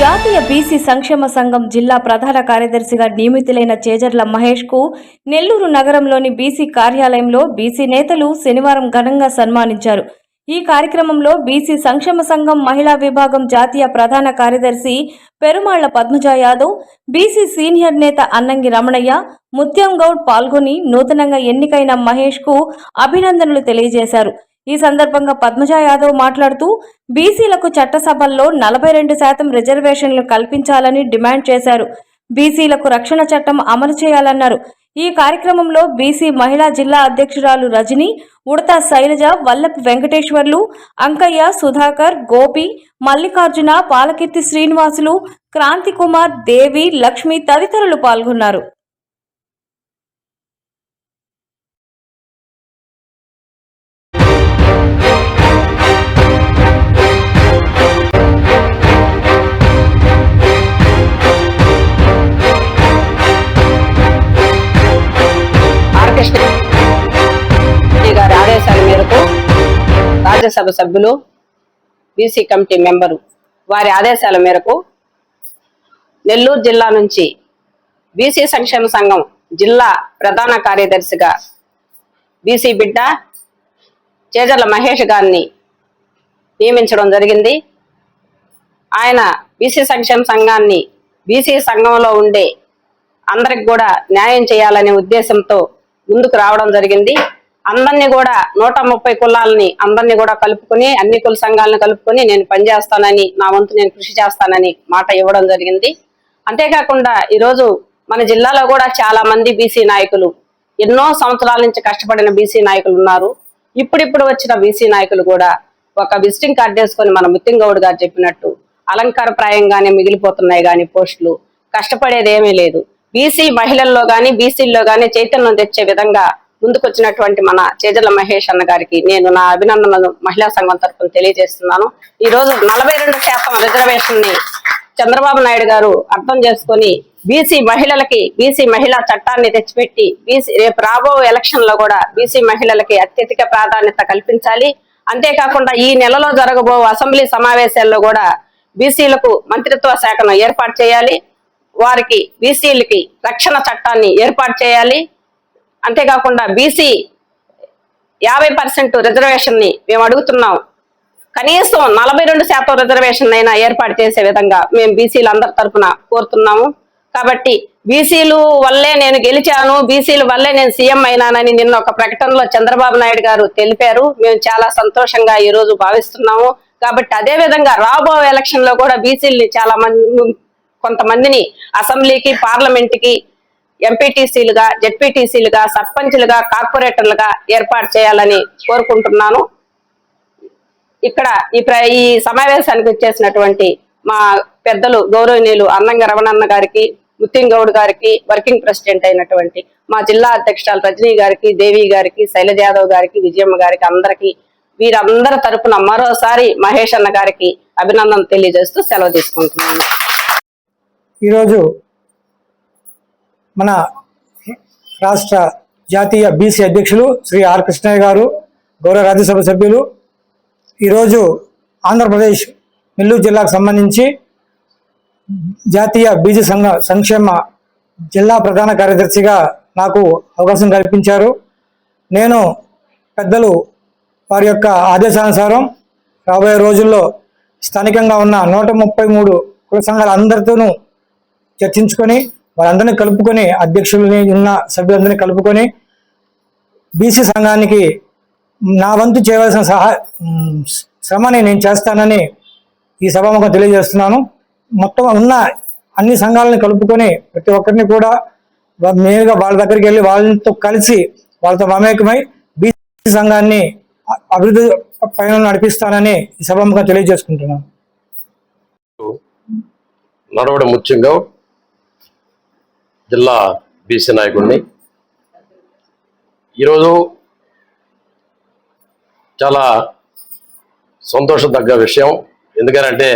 జాతీయ బీసీ సంక్షేమ సంఘం జిల్లా ప్రధాన కార్యదర్శిగా నియమితులైన చేజర్ల మహేష్కు నెల్లూరు నగరంలోని బీసీ కార్యాలయంలో బీసీ నేతలు శనివారం ఘనంగా సన్మానించారు. ఈ కార్యక్రమంలో బీసీ సంక్షేమ సంఘం మహిళా విభాగం జాతీయ ప్రధాన కార్యదర్శి పెరుమాళ్ళ పద్మజ యాదవ్ బీసీ సీనియర్ నేత అన్నంగి రమణయ్య ముత్యం గౌడ్ పాల్గొని నూతనంగా ఎన్నికైన మహేష్కు అభినందనలు తెలియజేశారు. ఈ సందర్భంగా పద్మజ యాదవ్ మాట్లాడుతూ బీసీలకు చట్టసభల్లో నలభై రెండు శాతం రిజర్వేషన్లు కల్పించాలని డిమాండ్ చేశారు. బీసీలకు రక్షణ చట్టం అమలు చేయాలన్నారు. ఈ కార్యక్రమంలో బీసీ మహిళా జిల్లా అధ్యక్షురాలు రజని ఉడతా శైలజ వల్లపు వెంకటేశ్వర్లు అంకయ్య సుధాకర్ గోపి మల్లికార్జున పాలకీర్తి శ్రీనివాసులు క్రాంతి కుమార్ దేవి లక్ష్మి తదితరులు పాల్గొన్నారు. రాజ్యసభ సభ్యులు బీసీ కమిటీ మెంబరు వారి ఆదేశాల మేరకు నెల్లూరు జిల్లా నుంచి బీసీ సంక్షేమ సంఘం జిల్లా ప్రధాన కార్యదర్శిగా బీసీ బిడ్డ చేజర్ల మహేష్ గారిని నియమించడం జరిగింది. ఆయన బీసీ సంక్షేమ సంఘాన్ని బీసీ సంఘంలో ఉండే అందరికి కూడా న్యాయం చేయాలనే ఉద్దేశంతో ముందుకు రావడం జరిగింది. అందరినీ కూడా నూట ముప్పై కులాలని అందరినీ కూడా కలుపుకొని అన్ని కుల సంఘాలను కలుపుకొని నేను పనిచేస్తానని నా వంతు నేను కృషి చేస్తానని మాట ఇవ్వడం జరిగింది. అంతేకాకుండా ఈరోజు మన జిల్లాలో కూడా చాలా మంది బీసీ నాయకులు ఎన్నో సంవత్సరాల నుంచి కష్టపడిన బీసీ నాయకులు ఉన్నారు. ఇప్పుడిప్పుడు వచ్చిన బీసీ నాయకులు కూడా ఒక విజిటింగ్ కార్డు వేసుకొని మన ముత్తింగౌడ్ గారు చెప్పినట్టు అలంకారప్రాయంగానే మిగిలిపోతున్నాయి కానీ పోస్టులు కష్టపడేది ఏమీ లేదు బీసీ మహిళల్లో కానీ బీసీల్లో కానీ చైతన్యం తెచ్చే విధంగా ముందుకొచ్చినటువంటి మన చేజల మహేష్ అన్న గారికి నేను నా అభినందనలు మహిళా సంఘం తరఫున తెలియజేస్తున్నాను. ఈ రోజు నలభై రెండు శాతం రిజర్వేషన్ని చంద్రబాబు నాయుడు గారు అర్థం చేసుకొని బీసీ మహిళలకి బీసీ మహిళా చట్టాన్ని తెచ్చిపెట్టి బీసీ రేపు రాబో ఎలక్షన్లో కూడా బీసీ మహిళలకి అత్యధిక ప్రాధాన్యత కల్పించాలి. అంతేకాకుండా ఈ నెలలో జరగబో అసెంబ్లీ సమావేశాల్లో కూడా బీసీలకు మంత్రిత్వ శాఖను ఏర్పాటు చేయాలి. వారికి బీసీలకి రక్షణ చట్టాన్ని ఏర్పాటు చేయాలి. అంతేకాకుండా బీసీ యాభై పర్సెంట్ రిజర్వేషన్ని మేము అడుగుతున్నాం. కనీసం నలభై రెండు శాతం రిజర్వేషన్ అయినా ఏర్పాటు చేసే విధంగా మేము బీసీలు అందరి తరఫున కోరుతున్నాము. కాబట్టి బీసీలు వల్లే నేను గెలిచాను బీసీల వల్లే నేను సీఎం అయినానని నిన్న ఒక ప్రకటనలో చంద్రబాబు నాయుడు గారు తెలిపారు. మేము చాలా సంతోషంగా ఈ రోజు భావిస్తున్నాము. కాబట్టి అదే విధంగా రాబో ఎలక్షన్లో కూడా బీసీలని చాలా మంది కొంతమందిని అసెంబ్లీకి పార్లమెంట్కి ఎంపీటీసీలుగా జెడ్పీటీసీలుగా సర్పంచ్లుగా కార్పొరేటర్లుగా ఏర్పాటు చేయాలని కోరుకుంటున్నాను. ఇక్కడ ఈ ప్ర ఈ సమావేశానికి వచ్చేసినటువంటి మా పెద్దలు గౌరవనీయులు అన్నంగ రమణన్న గారికి ముత్తింగౌడ్ గారికి వర్కింగ్ ప్రెసిడెంట్ అయినటువంటి మా జిల్లా అధ్యక్షురాలు రజనీ గారికి దేవి గారికి శైలజ యాదవ్ గారికి విజయమ్మ గారికి అందరికి వీరందరి తరపున మరోసారి మహేష్ అన్న గారికి అభినందన తెలియజేస్తూ సెలవు తీసుకుంటున్నాను. ఈరోజు మన రాష్ట్ర జాతీయ బీసీ అధ్యక్షులు శ్రీ ఆర్ కృష్ణయ్య గారు గౌరవ రాజ్యసభ సభ్యులు. ఈరోజు ఆంధ్రప్రదేశ్ నెల్లూరు జిల్లాకు సంబంధించి జాతీయ బీజీ సంఘ సంక్షేమ జిల్లా ప్రధాన కార్యదర్శిగా నాకు అవకాశం కల్పించారు. నేను పెద్దలు వారి యొక్క ఆదేశానుసారం రాబోయే రోజుల్లో స్థానికంగా ఉన్న నూట ముప్పై మూడు కుల సంఘాల అందరితోనూ చర్చించుకొని వారందరినీ కలుపుకొని అధ్యక్షులని ఉన్న సభ్యులందరినీ కలుపుకొని బీసీ సంఘానికి నా వంతు చేయవలసిన సహా శ్రమని నేను చేస్తానని ఈ సభాముఖం తెలియజేస్తున్నాను. మొత్తం ఉన్న అన్ని సంఘాలను కలుపుకొని ప్రతి ఒక్కరిని కూడా వా- నేరుగా వాళ్ళ దగ్గరికి వెళ్ళి వాళ్ళతో కలిసి వాళ్ళతో మమేకమై బీసీ సంఘాన్ని అభివృద్ధి పైన నడిపిస్తానని ఈ సభాముఖం తెలియజేసుకుంటున్నాను. నడవడం ముఖ్యంగా జిల్లా బీసీ నాయకుడిని. ఈరోజు చాలా సంతోషదగ్గ విషయం. ఎందుకనంటే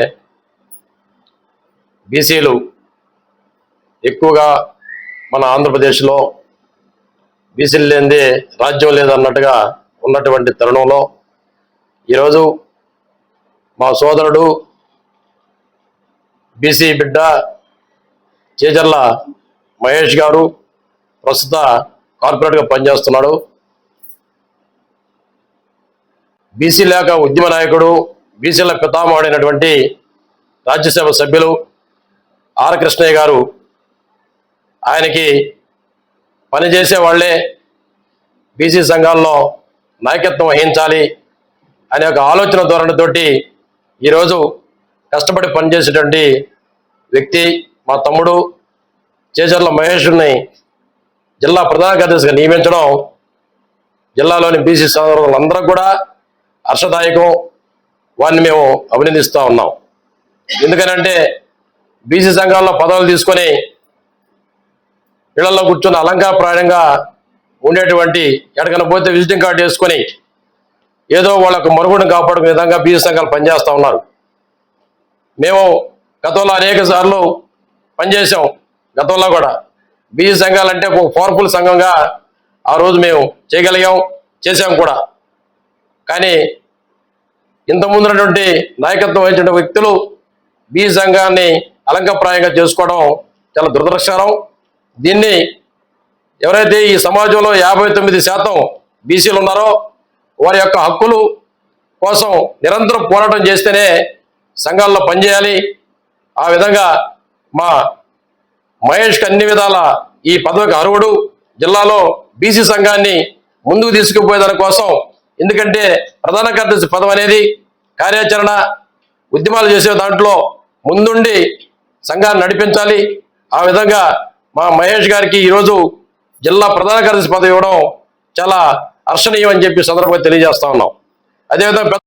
బీసీలు ఎక్కువగా మన ఆంధ్రప్రదేశ్లో బీసీలు లేనిదే రాజ్యం లేదన్నట్టుగా ఉన్నటువంటి తరుణంలో ఈరోజు మా సోదరుడు బీసీ బిడ్డ చేజర్ల మహేష్ గారు ప్రస్తుత కార్పొరేట్గా పనిచేస్తున్నాడు. బీసీ లేక ఉద్యమ నాయకుడు బీసీల పితామహుడైనటువంటి రాజ్యసభ సభ్యులు ఆర్ కృష్ణయ్య గారు ఆయనకి పనిచేసే వాళ్ళే బీసీ సంఘాల్లో నాయకత్వం వహించాలి అనే ఒక ఆలోచన ధోరణితోటి ఈరోజు కష్టపడి పనిచేసేటువంటి వ్యక్తి మా తమ్ముడు చేచర్ల మహేష్ని జిల్లా ప్రధాన కార్యదర్శిగా నియమించడం జిల్లాలోని బీసీ సోదరులందరూ కూడా హర్షదాయకం. వారిని మేము అభినందిస్తూ ఉన్నాం. ఎందుకనంటే బీసీ సంఘాల్లో పదవులు తీసుకొని ఇళ్ళలో కూర్చొని అలంకారప్రాయంగా ఉండేటువంటి ఎక్కడికైనా పోతే విజిటింగ్ కార్డు వేసుకొని ఏదో వాళ్ళకు మరుగుడిని కాపాడుకునే విధంగా బీసీ సంఘాలు పనిచేస్తూ ఉన్నారు. మేము గతంలో అనేక సార్లు పనిచేసాం గతంలో కూడా బీసీ సంఘాలు అంటే ఒక పవర్ఫుల్ సంఘంగా ఆ రోజు మేము చేయగలిగాం చేసాం కూడా. కానీ ఇంత నాయకత్వం వహించిన వ్యక్తులు బీసీ సంఘాన్ని అలంకప్రాయంగా చేసుకోవడం చాలా దురదృష్టకరం. దీన్ని ఎవరైతే ఈ సమాజంలో యాభై తొమ్మిది శాతం బీసీలు ఉన్నారో వారి యొక్క హక్కులు కోసం నిరంతరం పోరాటం చేస్తేనే సంఘాల్లో పనిచేయాలి. ఆ విధంగా మా మహేష్కి అన్ని విధాల ఈ పదవికి అర్హుడు. జిల్లాలో బీసీ సంఘాన్ని ముందుకు తీసుకుపోయేదాని కోసం ఎందుకంటే ప్రధాన కార్యదర్శి పదవి అనేది కార్యాచరణ ఉద్యమాలు చేసే దాంట్లో ముందుండి సంఘాన్ని నడిపించాలి. ఆ విధంగా మా మహేష్ గారికి ఈరోజు జిల్లా ప్రధాన కార్యదర్శి పదవి ఇవ్వడం చాలా హర్షణీయం అని చెప్పి సందర్భంగా తెలియజేస్తా ఉన్నాం. అదేవిధంగా పెద్ద